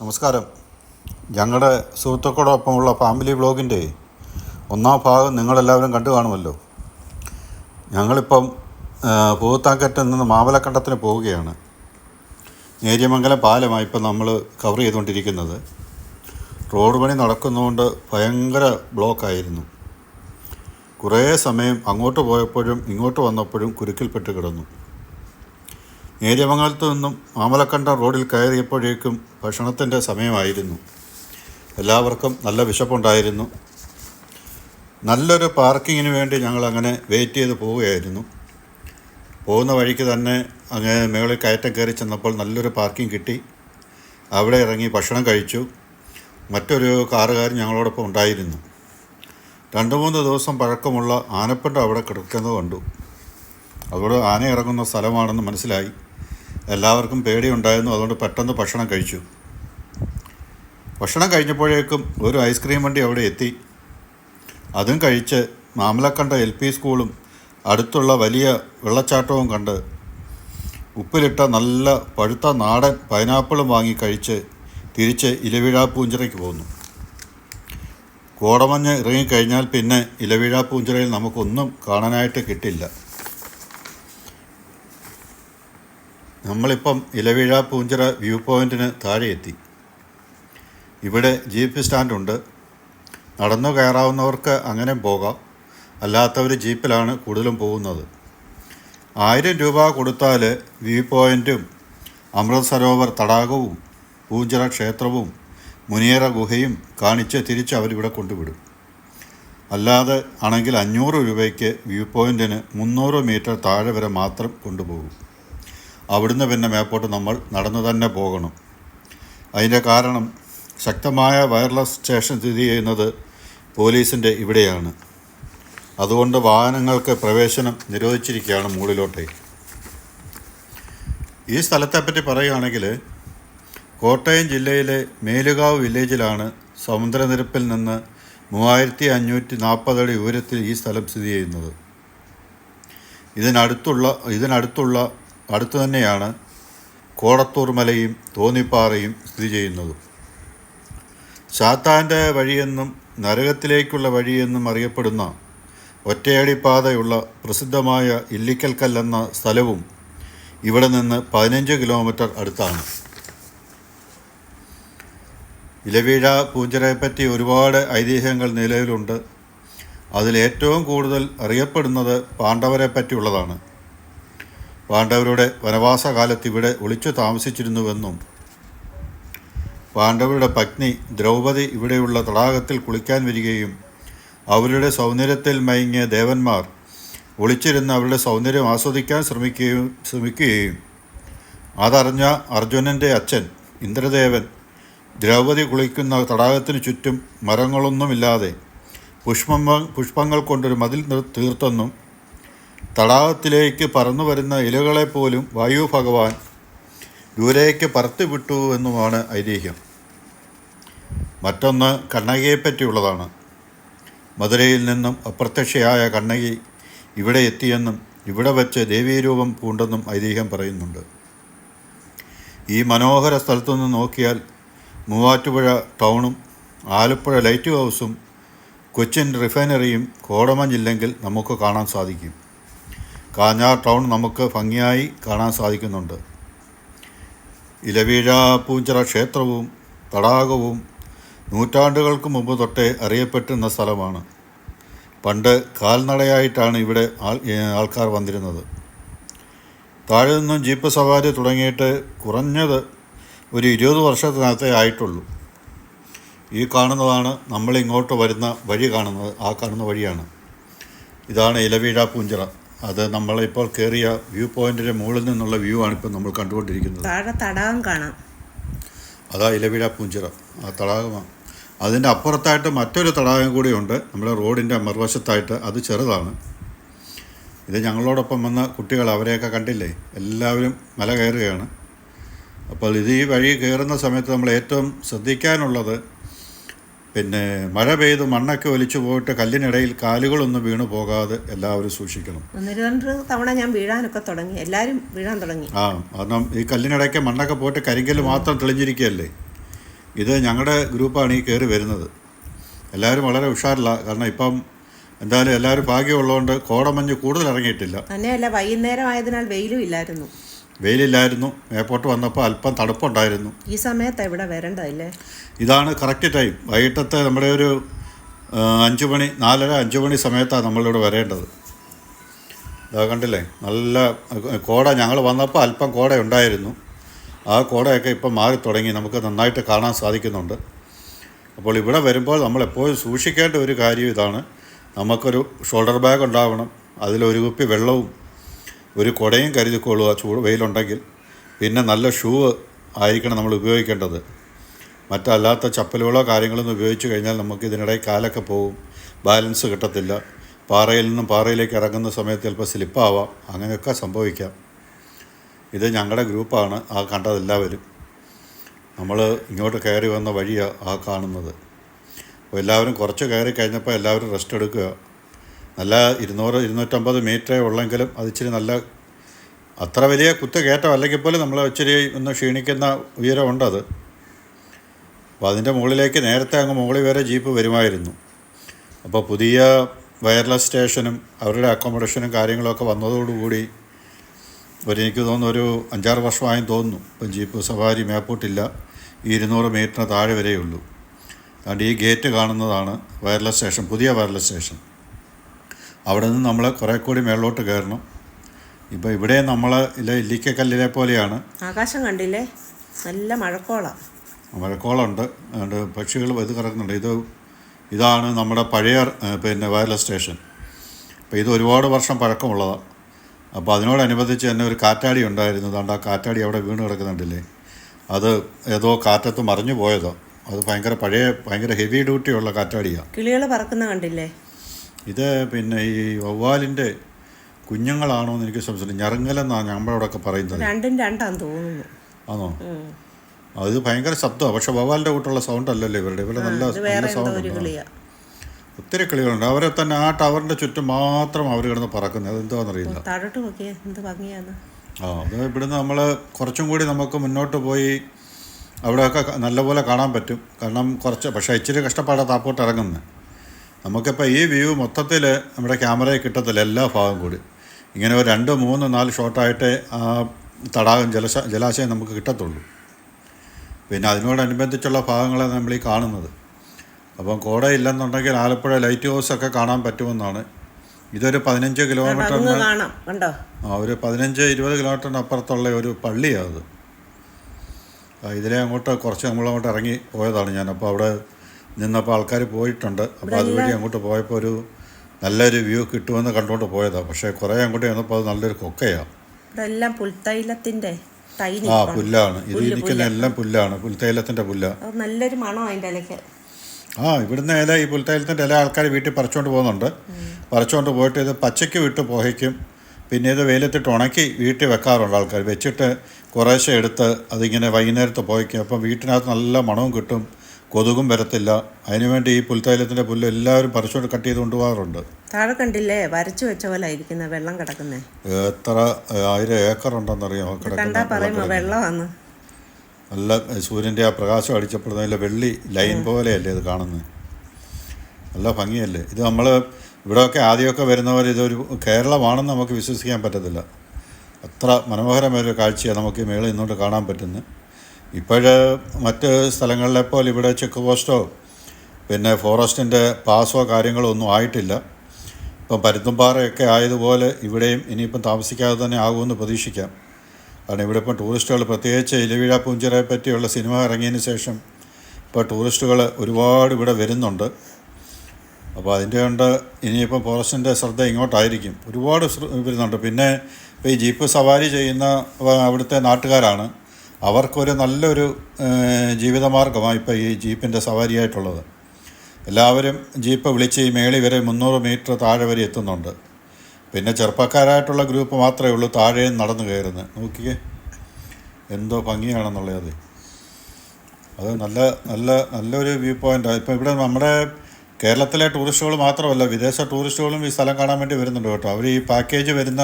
നമസ്കാരം. ഞങ്ങളുടെ സുഹൃത്തുക്കളോടൊപ്പമുള്ള ഫാമിലി വ്ളോഗിന്റെ ഒന്നാം ഭാഗം നിങ്ങളെല്ലാവരും കണ്ടു കാണുമല്ലോ. ഞങ്ങളിപ്പം പൂത്താക്കറ്റിൽ നിന്ന് മാമലക്കണ്ടത്തിന് പോവുകയാണ്. നേര്യമംഗലം പാലമായി ഇപ്പം നമ്മൾ കവർ ചെയ്തുകൊണ്ടിരിക്കുന്നത്. റോഡ് പണി നടക്കുന്നതുകൊണ്ട് ഭയങ്കര ബ്ലോക്കായിരുന്നു കുറേ സമയം അങ്ങോട്ട് പോയപ്പോഴും ഇങ്ങോട്ട് വന്നപ്പോഴും കുരുക്കിൽപ്പെട്ട് കിടന്നു. നേര്യമംഗലത്ത് നിന്നും മാമലക്കണ്ടം റോഡിൽ കയറിയപ്പോഴേക്കും ഭക്ഷണത്തിന്റെ സമയമായിരുന്നു. എല്ലാവർക്കും നല്ല വിശപ്പുണ്ടായിരുന്നു. നല്ലൊരു പാർക്കിങ്ങിന് വേണ്ടി ഞങ്ങൾ അങ്ങനെ വെയിറ്റ് ചെയ്ത് പോവുകയായിരുന്നു. പോകുന്ന വഴിക്ക് തന്നെ അങ്ങനെ മുകളിൽ കയറ്റം കയറി ചെന്നപ്പോൾ നല്ലൊരു പാർക്കിംഗ് കിട്ടി. അവിടെ ഇറങ്ങി ഭക്ഷണം കഴിച്ചു. മറ്റൊരു കാറുകാരൻ ഞങ്ങളോടൊപ്പം ഉണ്ടായിരുന്നു. രണ്ട് മൂന്ന് ദിവസം പഴക്കമുള്ള ആനപ്പണ്ട അവിടെ കിടക്കുന്നത് കണ്ടു. അതുകൊണ്ട് ആന ഇറങ്ങുന്ന സ്ഥലമാണെന്ന് മനസ്സിലായി. എല്ലാവർക്കും പേടിയുണ്ടായിരുന്നു. അതുകൊണ്ട് പെട്ടെന്ന് ഭക്ഷണം കഴിച്ചു. ഭക്ഷണം കഴിഞ്ഞപ്പോഴേക്കും ഒരു ഐസ്ക്രീം വണ്ടി അവിടെ എത്തി. അതും കഴിച്ച് മാമലക്കണ്ട എൽ പി സ്കൂളും അടുത്തുള്ള വലിയ വെള്ളച്ചാട്ടവും കണ്ട് ഉപ്പിലിട്ട നല്ല പഴുത്ത നാടൻ പൈനാപ്പിളും വാങ്ങി കഴിച്ച് തിരിച്ച് ഇലവിഴ പൂഞ്ചിറയ്ക്ക് പോന്നു. കോടമഞ്ഞ് ഇറങ്ങിക്കഴിഞ്ഞാൽ പിന്നെ ഇലവിഴ പൂഞ്ചിറയിൽ നമുക്കൊന്നും കാണാനായിട്ട് കിട്ടില്ല. നമ്മളിപ്പം ഇലവിഴ പൂഞ്ചിറ വ്യൂ പോയിന്റിന് താഴെ എത്തി ഇവിടെ ജീപ്പ് സ്റ്റാൻഡുണ്ട് നടന്നു കയറാവുന്നവർക്ക് അങ്ങനെ പോകാം. അല്ലാത്തവർ ജീപ്പിലാണ് കൂടുതലും പോകുന്നത്. ആയിരം രൂപ കൊടുത്താൽ വ്യൂ പോയിന്റും അമൃത് സരോവർ തടാകവും പൂഞ്ചിറ ക്ഷേത്രവും മുനിയറ ഗുഹയും കാണിച്ച് തിരിച്ച് അവരിവിടെ കൊണ്ടുവിടും. അല്ലാതെ ആണെങ്കിൽ അഞ്ഞൂറ് രൂപയ്ക്ക് വ്യൂ പോയിന്റിന് മുന്നൂറ് മീറ്റർ താഴെ വരെ മാത്രം കൊണ്ടുപോകും. അവിടുന്ന് പിന്നെ മേപ്പോട്ട് നമ്മൾ നടന്നു തന്നെ പോകണം. അതിന്റെ കാരണം ശക്തമായ വയർലെസ് സ്റ്റേഷൻ സ്ഥിതി ചെയ്യുന്നത് പോലീസിന്റെ ഇവിടെയാണ്. അതുകൊണ്ട് വാഹനങ്ങൾക്ക് പ്രവേശനം നിരോധിച്ചിരിക്കുകയാണ് മുകളിലോട്ടെ. ഈ സ്ഥലത്തെപ്പറ്റി പറയുകയാണെങ്കിൽ കോട്ടയം ജില്ലയിലെ മേലുകാവ് വില്ലേജിലാണ് സമുദ്രനിരപ്പിൽ നിന്ന് മൂവായിരത്തി അഞ്ഞൂറ്റി നാൽപ്പത് അടി ഉയരത്തിൽ ഈ സ്ഥലം സ്ഥിതി ചെയ്യുന്നത്. ഇതിനടുത്തുള്ള ഇതിനടുത്തുള്ള അടുത്തു തന്നെയാണ് കോടത്തൂർ മലയും തോന്നിപ്പാറയും സ്ഥിതി ചെയ്യുന്നത്. ശാത്താന്റെ വഴിയെന്നും നരകത്തിലേക്കുള്ള വഴിയെന്നും അറിയപ്പെടുന്ന ഒറ്റയടിപ്പാതയുള്ള പ്രസിദ്ധമായ ഇല്ലിക്കൽക്കല്ലെന്ന സ്ഥലവും ഇവിടെ നിന്ന് പതിനഞ്ച് കിലോമീറ്റർ അടുത്താണ്. ഇലവീഴ പൂഞ്ചിറയെപ്പറ്റി ഒരുപാട് ഐതിഹ്യങ്ങൾ നിലവിലുണ്ട്. അതിലേറ്റവും കൂടുതൽ അറിയപ്പെടുന്നത് പാണ്ഡവരെ പറ്റിയുള്ളതാണ് പാണ്ഡവരുടെ വനവാസകാലത്ത് ഇവിടെ ഒളിച്ചു താമസിച്ചിരുന്നുവെന്നും പാണ്ഡവരുടെ പത്നി ദ്രൗപദി ഇവിടെയുള്ള തടാകത്തിൽ കുളിക്കാൻ വരികയും അവരുടെ സൗന്ദര്യത്തിൽ മയങ്ങിയ ദേവന്മാർ ഒളിച്ചിരുന്ന് അവരുടെ സൗന്ദര്യം ആസ്വദിക്കാൻ ശ്രമിക്കുകയും ശ്രമിക്കുകയും. അതറിഞ്ഞ അർജുനന്റെ അച്ഛൻ ഇന്ദ്രദേവൻ ദ്രൗപദി കുളിക്കുന്ന തടാകത്തിന് ചുറ്റും മരങ്ങളൊന്നുമില്ലാതെ പുഷ്പങ്ങൾ പുഷ്പങ്ങൾ കൊണ്ടൊരു മതിൽ തീർത്തെന്നും തടാകത്തിലേക്ക് പറന്നു വരുന്ന ഇലകളെപ്പോലും വായു ഭഗവാൻ ദൂരേക്ക് പറത്തി വിട്ടു എന്നുമാണ് ഐതിഹ്യം. മറ്റൊന്ന് കണ്ണകിയെപ്പറ്റിയുള്ളതാണ്. മധുരയിൽ നിന്നും അപ്രത്യക്ഷയായ കണ്ണകി ഇവിടെ എത്തിയെന്നും ഇവിടെ വച്ച് ദേവീരൂപം പൂണ്ടെന്നും ഐതിഹ്യം പറയുന്നുണ്ട്. ഈ മനോഹര സ്ഥലത്തുനിന്ന് നോക്കിയാൽ മൂവാറ്റുപുഴ ടൗണും ആലപ്പുഴ ലൈറ്റ് ഹൗസും കൊച്ചിൻ റിഫൈനറിയും കോടമഞ്ഞില്ലെങ്കിൽ നമുക്ക് കാണാൻ സാധിക്കും. കാഞ്ഞാർ ടൗൺ നമുക്ക് ഭംഗിയായി കാണാൻ സാധിക്കുന്നുണ്ട്. ഇലവീഴ പൂഞ്ചിറ ക്ഷേത്രവും തടാകവും നൂറ്റാണ്ടുകൾക്ക് മുമ്പ് തൊട്ടേ അറിയപ്പെട്ടിരുന്ന സ്ഥലമാണ്. പണ്ട് കാൽനടയായിട്ടാണ് ഇവിടെ ആൾ ആൾക്കാർ വന്നിരുന്നത്. താഴെ നിന്നും ജീപ്പ് സവാരി തുടങ്ങിയിട്ട് കുറഞ്ഞത് ഒരു ഇരുപത് വർഷത്തിനകത്തേ ആയിട്ടുള്ളൂ. ഈ കാണുന്നതാണ് നമ്മളിങ്ങോട്ട് വരുന്ന വഴി കാണുന്നത് ആ കാണുന്ന വഴിയാണ്. ഇതാണ് ഇലവീഴ പൂഞ്ചിറ. അത് നമ്മളിപ്പോൾ കയറിയ വ്യൂ പോയിന്റിന്റെ മുകളിൽ നിന്നുള്ള വ്യൂ ആണ് ഇപ്പോൾ നമ്മൾ കണ്ടുകൊണ്ടിരിക്കുന്നത്. താഴെ തടാകം കാണാം. അതാ ഇലവിഴ പൂഞ്ചിറ. ആ തടാകമാണ് അതിന്റെ അപ്പുറത്തായിട്ട് മറ്റൊരു തടാകം കൂടിയുണ്ട് നമ്മുടെ റോഡിന്റെ മറുവശത്തായിട്ട് അത് ചെറുതാണ്. ഇത് ഞങ്ങളോടൊപ്പം വന്ന കുട്ടികൾ അവരെയൊക്കെ കണ്ടില്ലേ? എല്ലാവരും മല കയറുകയാണ്. അപ്പോൾ ഇത് ഈ വഴി കയറുന്ന സമയത്ത് നമ്മൾ ഏറ്റവും ശ്രദ്ധിക്കാനുള്ളത് പിന്നെ മഴ പെയ്ത് മണ്ണൊക്കെ ഒലിച്ചു പോയിട്ട് കല്ലിനിടയിൽ കാലുകളൊന്നും വീണു പോകാതെ എല്ലാവരും സൂക്ഷിക്കണം. ഒന്ന് രണ്ട് തവണ ഞാൻ വീഴാനൊക്കെ തുടങ്ങി. എല്ലാവരും വീഴാൻ തുടങ്ങി. ആ കാരണം ഈ കല്ലിനിടയ്ക്ക് മണ്ണൊക്കെ പോയിട്ട് കരിങ്കൽ മാത്രം തെളിഞ്ഞിരിക്കുകയല്ലേ? ഇത് ഞങ്ങളുടെ ഗ്രൂപ്പാണ് ഈ കയറി വരുന്നത്. എല്ലാവരും വളരെ ഉഷാറില്ല കാരണം ഇപ്പം എന്തായാലും എല്ലാവരും ഭാഗ്യമുള്ളതുകൊണ്ട് കോടമഞ്ഞ് കൂടുതൽ ഇറങ്ങിയിട്ടില്ല. തന്നെയല്ല വൈകുന്നേരം ആയതിനാൽ വെയിലും ഇല്ലായിരുന്നു. വെയിലില്ലായിരുന്നു. എയർപോർട്ട് വന്നപ്പോൾ അല്പം തണുപ്പുണ്ടായിരുന്നു. ഈ സമയത്ത് ഇവിടെ വരണ്ടല്ലേ ഇതാണ് കറക്റ്റ് ടൈം വൈകിട്ടത്തെ നമ്മുടെ ഒരു അഞ്ചു മണി നാലര അഞ്ചു മണി സമയത്താണ് നമ്മളിവിടെ വരേണ്ടത്. ഇതാ കണ്ടില്ലേ? നല്ല കോട ഞങ്ങൾ വന്നപ്പോൾ അല്പം കോട ഉണ്ടായിരുന്നു ആ കോടയൊക്കെ ഇപ്പം മാറി തുടങ്ങി. നമുക്ക് നന്നായിട്ട് കാണാൻ സാധിക്കുന്നുണ്ട്. അപ്പോൾ ഇവിടെ വരുമ്പോൾ നമ്മൾ എപ്പോഴും സൂക്ഷിക്കേണ്ട ഒരു കാര്യം ഇതാണ്. നമുക്കൊരു ഷോൾഡർ ബാഗ് ഉണ്ടാവണം. അതിലൊരു കുപ്പി വെള്ളവും ഒരു കുടയും കരുതിക്കൊള്ളുക ചൂട് വെയിലുണ്ടെങ്കിൽ പിന്നെ നല്ല ഷൂ ആയിരിക്കണം നമ്മൾ ഉപയോഗിക്കേണ്ടത്. മറ്റല്ലാത്ത ചപ്പലുകളോ കാര്യങ്ങളൊന്നും ഉപയോഗിച്ച് കഴിഞ്ഞാൽ നമുക്ക് ഇതിനിടയിൽ കാലൊക്കെ പോകും ബാലൻസ് കിട്ടത്തില്ല. പാറയിൽ നിന്നും പാറയിലേക്ക് ഇറങ്ങുന്ന സമയത്ത് ചിലപ്പോൾ സ്ലിപ്പാവാം അങ്ങനെയൊക്കെ സംഭവിക്കാം. ഇത് ഞങ്ങളുടെ ഗ്രൂപ്പാണ് ആ കണ്ടതെല്ലാവരും. നമ്മൾ ഇങ്ങോട്ട് കയറി വന്ന വഴിയാണ് ആ കാണുന്നത്. അപ്പോൾ എല്ലാവരും കുറച്ച് കയറി കഴിഞ്ഞപ്പോൾ എല്ലാവരും റെസ്റ്റ് എടുക്കുക. നല്ല ഇരുന്നൂറ് ഇരുന്നൂറ്റമ്പത് മീറ്ററേ ഉള്ളെങ്കിലും അത് ഇച്ചിരി നല്ല അത്ര വലിയ കുത്ത് കയറ്റം അല്ലെങ്കിൽ പോലും നമ്മൾ ഇച്ചിരി ഒന്ന് ക്ഷീണിക്കുന്ന ഉയരമുണ്ടത് അപ്പോൾ അതിന്റെ മുകളിലേക്ക് നേരത്തെ അങ്ങ് മുകളിൽ വരെ ജീപ്പ് വരുമായിരുന്നു. അപ്പോൾ പുതിയ വയർലെസ് സ്റ്റേഷനും അവരുടെ അക്കോമഡേഷനും കാര്യങ്ങളൊക്കെ വന്നതോടുകൂടി ഒരു എനിക്ക് തോന്നുന്നു ഒരു അഞ്ചാറ് വർഷമായും തോന്നുന്നു. ഇപ്പം ജീപ്പ് സവാരി മേപ്പോട്ടില്ല ഈ ഇരുന്നൂറ് മീറ്ററിന് താഴെ വരെയുള്ളൂ അതുകൊണ്ട് ഈ ഗേറ്റ് കാണുന്നതാണ് വയർലെസ് സ്റ്റേഷൻ പുതിയ വയർലെസ് സ്റ്റേഷൻ. അവിടെ നിന്ന് നമ്മൾ കുറേ കൂടി മേളിലോട്ട് കയറണം. ഇപ്പോൾ ഇവിടെ നമ്മൾ ഇല്ല ഇല്ലിക്കക്കല്ലിനെ പോലെയാണ്. ആകാശം കണ്ടില്ലേ? നല്ല മഴക്കോളം. മഴക്കോളുണ്ട്. അതുകൊണ്ട് പക്ഷികൾ ഇത് കിടക്കുന്നുണ്ട്. ഇത് ഇതാണ് നമ്മുടെ പഴയ പിന്നെ വയർലെസ് സ്റ്റേഷൻ അപ്പോൾ ഇത് ഒരുപാട് വർഷം പഴക്കമുള്ളതാണ് അപ്പോൾ അതിനോടനുബന്ധിച്ച് തന്നെ ഒരു കാറ്റാടി ഉണ്ടായിരുന്നു. അതുകൊണ്ട് ആ കാറ്റാടി അവിടെ വീണ് കിടക്കുന്നുണ്ടല്ലേ? അത് ഏതോ കാറ്റത്ത് മറിഞ്ഞു പോയതോ. അത് ഭയങ്കര പഴയ ഭയങ്കര ഹെവി ഡ്യൂട്ടിയുള്ള കാറ്റാടിയാണ് കിളികൾ പറക്കുന്ന കണ്ടില്ലേ? ഇത് പിന്നെ ഈ വവ്വാലിന്റെ കുഞ്ഞുങ്ങളാണോ എന്ന് എനിക്ക് സംശയം ഞറുങ്ങലെന്നാണ് നമ്മളവിടെയൊക്കെ പറയുന്നത്. രണ്ടും രണ്ടാന്ന് തോന്നുന്നു. ആണോ. അത് ഭയങ്കര ശബ്ദമാണ്. പക്ഷെ വവ്വാലിന്റെ കൂട്ടുള്ള സൗണ്ട് അല്ലല്ലോ ഇവരുടെ. ഇവരുടെ നല്ല സൗണ്ട് ഒത്തിരി കിളികളുണ്ട്. അവരെ തന്നെ ആ ടവറിന്റെ ചുറ്റും മാത്രം അവർ കിടന്ന് പറക്കുന്നത്. ഭംഗിയാന്ന്. ആ അത് ഇവിടുന്ന് നമ്മൾ കുറച്ചും കൂടി നമുക്ക് മുന്നോട്ട് പോയി അവിടെയൊക്കെ നല്ലപോലെ കാണാൻ പറ്റും. കാരണം കുറച്ച് പക്ഷേ ഇച്ചിരി കഷ്ടപ്പാടാണ് താപ്പോട്ട് ഇറങ്ങുന്നത്. നമുക്കിപ്പോൾ ഈ വ്യൂ മൊത്തത്തിൽ നമ്മുടെ ക്യാമറയിൽ കിട്ടത്തില്ല എല്ലാ ഭാഗം കൂടി. ഇങ്ങനെ ഒരു രണ്ട് മൂന്ന് നാല് ഷോട്ടായിട്ട് ആ തടാകം ജലശ ജലാശയം നമുക്ക് കിട്ടത്തുള്ളൂ. പിന്നെ അതിനോടനുബന്ധിച്ചുള്ള ഭാഗങ്ങളാണ് നമ്മൾ ഈ കാണുന്നത്. അപ്പം കോട ഇല്ലെന്നുണ്ടെങ്കിൽ ആലപ്പുഴ ലൈറ്റ് ഹൗസ് ഒക്കെ കാണാൻ പറ്റുമെന്നാണ്. ഇതൊരു പതിനഞ്ച് കിലോമീറ്റർ കിലോമീറ്ററിന് ആ ഒരു പതിനഞ്ച് ഇരുപത് കിലോമീറ്ററിന് അപ്പുറത്തുള്ള ഒരു പള്ളിയാണ് അത്. ഇതിലെ അങ്ങോട്ട് കുറച്ച് നമ്മളങ്ങോട്ട് ഇറങ്ങി പോയതാണ് ഞാൻ. അപ്പോൾ അവിടെ നിന്നപ്പോൾ ആൾക്കാർ പോയിട്ടുണ്ട്. അപ്പോൾ അതുവഴി അങ്ങോട്ട് പോയപ്പോൾ ഒരു നല്ലൊരു വ്യൂ കിട്ടുമെന്ന് കണ്ടുകൊണ്ട് പോയതാണ് പക്ഷേ കുറേ അങ്ങോട്ട് ചെന്നപ്പോൾ അത് നല്ലൊരു കൊക്കയാണ് ഇതെല്ലാം എല്ലാം പുൽത്തൈലത്തിന്റെ തൈ ആ പുല്ലാണ്. ഇത് ഇരിക്കുന്ന എല്ലാം പുല്ലാണ്. പുൽത്തൈലത്തിന്റെ പുല്ലാണ് നല്ലൊരു മണം അതിന്റെ ഇലയ്ക്ക്. ആ ഇവിടുന്ന് ഇല ഈ പുൽത്തൈലത്തിന്റെ ഇല ആൾക്കാർ വീട്ടിൽ പറിച്ചുകൊണ്ട് പോകുന്നുണ്ട്. പറിച്ചുകൊണ്ട് പോയിട്ട് ഇത് പച്ചയ്ക്ക് വിട്ട് പോഹയ്ക്കും പിന്നെ ഇത് വെയിലത്തിട്ട് ഉണക്കി വീട്ടിൽ വെക്കാറുണ്ട് ആൾക്കാർ വെച്ചിട്ട് കുറേശ്ശെ എടുത്ത് അതിങ്ങനെ വൈകുന്നേരത്ത് പോയിക്കും. അപ്പം വീട്ടിനകത്ത് നല്ല മണവും കിട്ടും. കൊതുകും വരത്തില്ല. അതിനുവേണ്ടി ഈ പുൽത്തൈലത്തിന്റെ പുല്ല് എല്ലാവരും പറിച്ചുകൊണ്ട് കട്ട് ചെയ്ത് കൊണ്ടുപോകാറുണ്ട്. താഴെ കണ്ടില്ലേ? വരച്ചു വെച്ച പോലെ ഇരിക്കുന്ന വെള്ളം കിടക്കുന്നേ. എത്ര ആയിരം ഏക്കർ ഉണ്ടെന്നറിയാമോ കണ്ടാ വെള്ളമാന്ന് നല്ല സൂര്യന്റെ ആ പ്രകാശം അടിച്ചപ്പോൾ നല്ല വെള്ളി ലൈൻ പോലെയല്ലേ ഇത് കാണുന്നത് നല്ല ഭംഗിയല്ലേ? ഇത് നമ്മൾ ഇവിടെയൊക്കെ ആദ്യമൊക്കെ വരുന്നവർ ഇതൊരു കേരളമാണെന്ന് നമുക്ക് വിശ്വസിക്കാൻ പറ്റത്തില്ല. അത്ര മനോഹരമായൊരു കാഴ്ചയാണ് നമുക്ക് ഈ മേളിൽ നിന്നുകൊണ്ട് കാണാൻ പറ്റുന്നത്. ഇപ്പോഴ് മറ്റ് സ്ഥലങ്ങളിലെ പോലെ ഇവിടെ ചെക്ക് പോസ്റ്റോ പിന്നെ ഫോറസ്റ്റിന്റെ പാസോ കാര്യങ്ങളോ ഒന്നും ആയിട്ടില്ല. ഇപ്പം പരുത്തുംപാറയൊക്കെ ആയതുപോലെ ഇവിടെയും ഇനിയിപ്പം താമസിക്കാതെ തന്നെ ആകുമെന്ന് പ്രതീക്ഷിക്കാം. കാരണം ഇവിടെ ഇപ്പം ടൂറിസ്റ്റുകൾ പ്രത്യേകിച്ച് ഇലവീഴ പൂഞ്ചിറയെ പറ്റിയുള്ള സിനിമ ഇറങ്ങിയതിന് ശേഷം ഇപ്പോൾ ടൂറിസ്റ്റുകൾ ഒരുപാട് ഇവിടെ വരുന്നുണ്ട്. അപ്പോൾ അതിന്റെ കൊണ്ട് ഇനിയിപ്പം ഫോറസ്റ്റിന്റെ ശ്രദ്ധ ഇങ്ങോട്ടായിരിക്കും. ഒരുപാട് വരുന്നുണ്ട്. പിന്നെ ഇപ്പോൾ ഈ ജീപ്പ് സവാരി ചെയ്യുന്ന അവിടുത്തെ നാട്ടുകാരാണ്. അവർക്കൊരു നല്ലൊരു ജീവിതമാർഗമാണ് ഇപ്പോൾ ഈ ജീപ്പിന്റെ സവാരിയായിട്ടുള്ളത്. എല്ലാവരും ജീപ്പ് വിളിച്ച് ഈ മേളി വരെ മുന്നൂറ് മീറ്റർ താഴെ വരെ എത്തുന്നുണ്ട്. പിന്നെ ചെറുപ്പക്കാരായിട്ടുള്ള ഗ്രൂപ്പ് മാത്രമേ ഉള്ളൂ താഴെ നടന്നു കയറുന്നത്. നോക്കിയേ. എന്തോ ഭംഗിയാണെന്നുള്ളത് അത്. നല്ല നല്ല നല്ലൊരു വ്യൂ പോയിന്റാണ് ഇപ്പോൾ ഇവിടെ നമ്മുടെ കേരളത്തിലെ ടൂറിസ്റ്റുകൾ മാത്രമല്ല വിദേശ ടൂറിസ്റ്റുകളും ഈ സ്ഥലം കാണാൻ വേണ്ടി വരുന്നുണ്ട് കേട്ടോ. അവർ ഈ പാക്കേജ് വരുന്ന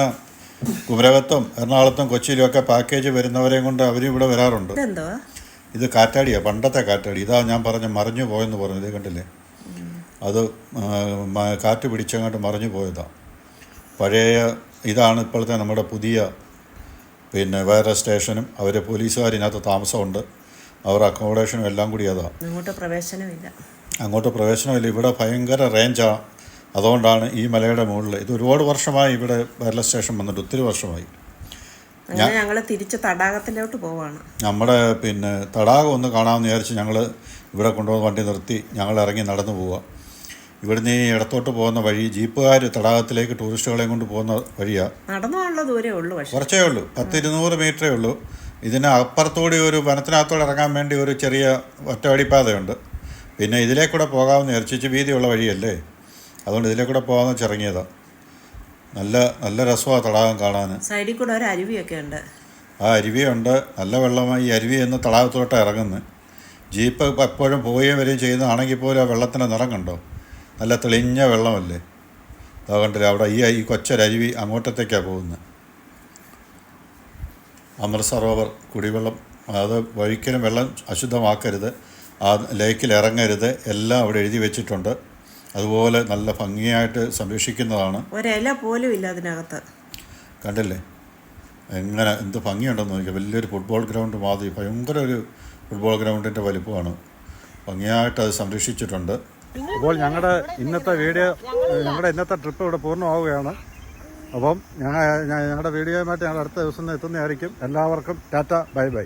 കുമരകത്തും എറണാകുളത്തും കൊച്ചിയിലും ഒക്കെ പാക്കേജ് വരുന്നവരെയും കൊണ്ട് അവരും ഇവിടെ വരാറുണ്ട്. ഇത് കാറ്റാടിയാ പണ്ടത്തെ കാറ്റാടി. ഇതാ ഞാൻ പറഞ്ഞ മറിഞ്ഞു പോയെന്ന് പറഞ്ഞു ഇത് കണ്ടില്ലേ? അത് കാറ്റ് പിടിച്ചങ്ങോട്ട് മറിഞ്ഞു പോയതാണ് പഴയ ഇതാണ് ഇപ്പോഴത്തെ നമ്മുടെ പുതിയ പിന്നെ വേറെ സ്റ്റേഷനും. അവർ പോലീസുകാർ ഇതിനകത്ത് താമസമുണ്ട്. അവർ അക്കോമഡേഷനും എല്ലാം കൂടി അതാ. അങ്ങോട്ട് പ്രവേശനമില്ല. അങ്ങോട്ട് പ്രവേശനമില്ല. ഇവിടെ ഭയങ്കര റേഞ്ചാണ് അതുകൊണ്ടാണ് ഈ മലയുടെ മുകളിൽ ഇത് ഒരുപാട് വർഷമായി ഇവിടെ വയർലെസ് സ്റ്റേഷൻ വന്നിട്ട് ഒത്തിരി വർഷമായി. ഞങ്ങൾ തിരിച്ച് തടാകത്തിലോട്ട് പോവാണ്. നമ്മുടെ പിന്നെ തടാകം ഒന്ന് കാണാമെന്ന് വിചാരിച്ച് ഞങ്ങൾ ഇവിടെ കൊണ്ടുവന്ന് വണ്ടി നിർത്തി ഞങ്ങൾ ഇറങ്ങി നടന്നു പോവുക ഇവിടുന്ന് ഈ ഇടത്തോട്ട് പോകുന്ന വഴി ജീപ്പുകാർ തടാകത്തിലേക്ക് ടൂറിസ്റ്റുകളെയും കൊണ്ട് പോകുന്ന വഴിയാ. നടന്നു പോകാനുള്ള ദൂരേ ഉള്ളൂ കുറച്ചേ ഉള്ളൂ. പത്ത് ഇരുന്നൂറ് മീറ്ററേ ഉള്ളൂ. ഇതിന് അപ്പുറത്തൂടി ഒരു വനത്തിനകത്തോടെ ഇറങ്ങാൻ വേണ്ടി ഒരു ചെറിയ ഒറ്റവടിപ്പാതയുണ്ട്. പിന്നെ ഇതിലേക്കൂടെ പോകാമെന്ന് ഇറച്ചിച്ച് വീതിയുള്ള വഴിയല്ലേ? അതുകൊണ്ട് ഇതിലെ പോകാമെന്ന് വെച്ച് വെച്ചിറങ്ങിയതാ നല്ല നല്ല രസമാണ് തടാകം കാണാൻ. സൈഡിൽ കൂടെ ഒരു അരുവിയൊക്കെ ഉണ്ട്. ആ അരുവിയുണ്ട്. നല്ല വെള്ളമായി ഈ അരുവി എന്ന് തടാകത്തോട്ട് ഇറങ്ങുന്നു. ജീപ്പ് എപ്പോഴും പോവുകയും വരികയും ചെയ്യുന്നതാണെങ്കിൽ പോലും ആ വെള്ളത്തിന്റെ നിറം കണ്ടോ? നല്ല തെളിഞ്ഞ വെള്ളമല്ലേ? അതാ കണ്ടില്ല അവിടെ ഈ ഈ കൊച്ചൊരരുവി അങ്ങോട്ടത്തേക്കാണ് പോകുന്നത് അമൃത് സരോവർ കുടിവെള്ളം അത് ഒരിക്കലും വെള്ളം അശുദ്ധമാക്കരുത്. ആ ലേക്കിൽ ഇറങ്ങരുത്. എല്ലാം അവിടെ എഴുതി വെച്ചിട്ടുണ്ട്. അതുപോലെ നല്ല ഭംഗിയായിട്ട് സംരക്ഷിക്കുന്നതാണ്. ഒരില പോലും ഇല്ല അതിനകത്ത്. കണ്ടല്ലേ? എങ്ങനെ എന്ത് ഭംഗിയുണ്ടെന്ന് നോക്കിയാൽ വലിയൊരു ഫുട്ബോൾ ഗ്രൗണ്ട് മാതിരി ഭയങ്കര ഒരു ഫുട്ബോൾ ഗ്രൗണ്ടിന്റെ വലിപ്പമാണ്. ഭംഗിയായിട്ട് അത് സംരക്ഷിച്ചിട്ടുണ്ട്. അപ്പോൾ ഞങ്ങളുടെ ഇന്നത്തെ വീഡിയോ ഞങ്ങളുടെ ഇന്നത്തെ ട്രിപ്പ് ഇവിടെ പൂർണമാവുകയാണ്. അപ്പം ഞങ്ങൾ ഞങ്ങളുടെ വീഡിയോയുമായിട്ട് ഞങ്ങൾ അടുത്ത ദിവസം എത്തുന്നതായിരിക്കും. എല്ലാവർക്കും ടാറ്റ ബൈ ബൈ.